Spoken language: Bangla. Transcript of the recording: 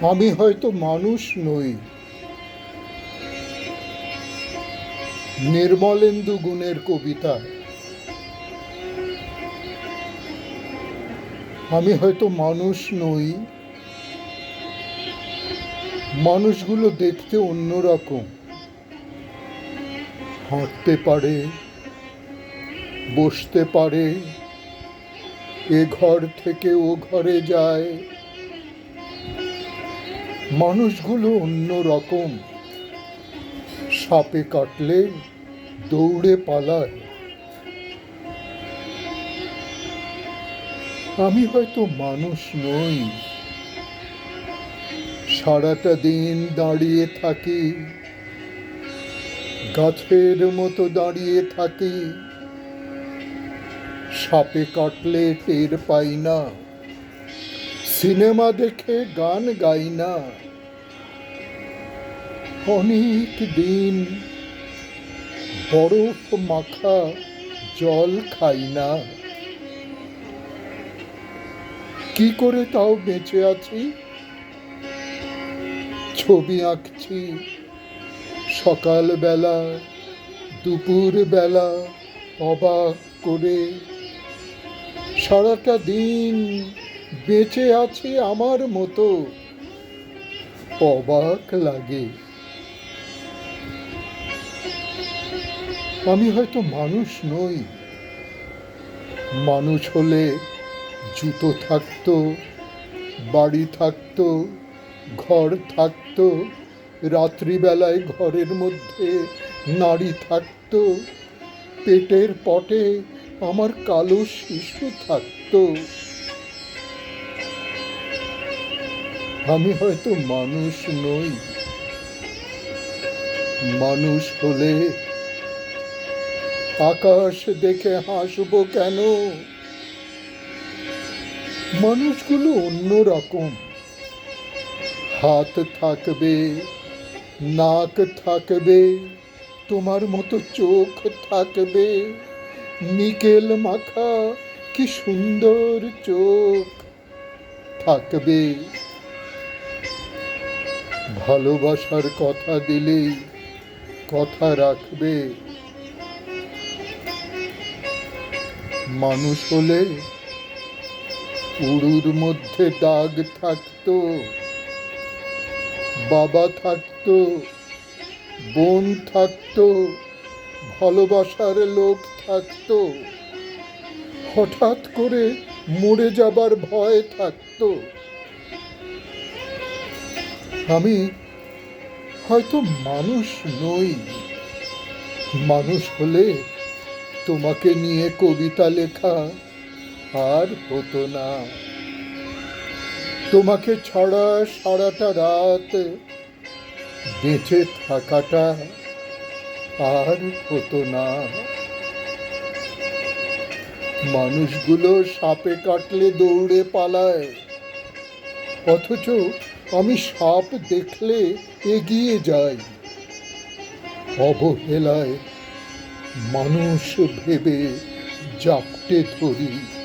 আমি হয়তো মানুষ নই। নির্মলেন্দু গুণের কবিতা। আমি হয়তো মানুষ নই। মানুষগুলো দেখতে অন্যরকম। হাঁটতে পারে, বসতে পারে, এ ঘর থেকে ও ঘরে যায়। মানুষগুলো অন্য রকম সাপে কাটলে দৌড়ে পালায়। আমি হয়তো মানুষ নই। সারাটা দিন দাঁড়িয়ে থাকি। গাছের মতো দাঁড়িয়ে থাকি। সাপে কাটলে টের পাই না। সিনেমা দেখে গান গাই না। অনেক দিন বরফ মাখা জল খাই না। কি করে তাও বেঁচে আছি? ছবি আঁকছি সকালবেলা, দুপুরবেলা, অবাক করে। সারাটা দিন বেঁচে আছে আমার মতো। অবাক লাগে। আমি হয়তো মানুষ নই। মানুষ হলে জুতো থাকতো, বাড়ি থাকতো, ঘর থাকতো, রাত্রিবেলায় ঘরের মধ্যে নারী থাকতো, পেটের পটে আমার কালো শিশু থাকতো। আমি হয়তো মানুষ নই। মানুষ হলে আকাশ দেখে হাসবো কেন? মানুষগুলো অন্য রকম হাত থাকবে, নাক থাকবে, তোমার মতো চোখ থাকবে। নিকেল মাখা, কি সুন্দর চোখ থাকবে। ভালোবাসার কথা দিলেই কথা রাখবে। মানুষ হলে উড়ুর মধ্যে দাগ থাকতো, বাবা থাকতো, বোন থাকতো, ভালোবাসার লোক থাকতো। হঠাৎ করে মরে যাবার ভয় থাকতো। আমি হয়তো মানুষ নই। মানুষ হলে তোমাকে নিয়ে কবিতা লেখা আর হতো না। তোমাকে ছাড়া সারাটা রাত বেঁচে থাকাটা আর হতো না। মানুষগুলো সাপে কাটলে দৌড়ে পালায়, অথচ আমি সাপ দেখলে এগিয়ে যাই। অবহেলায় মানুষ ভেবে জাপটে ধরি।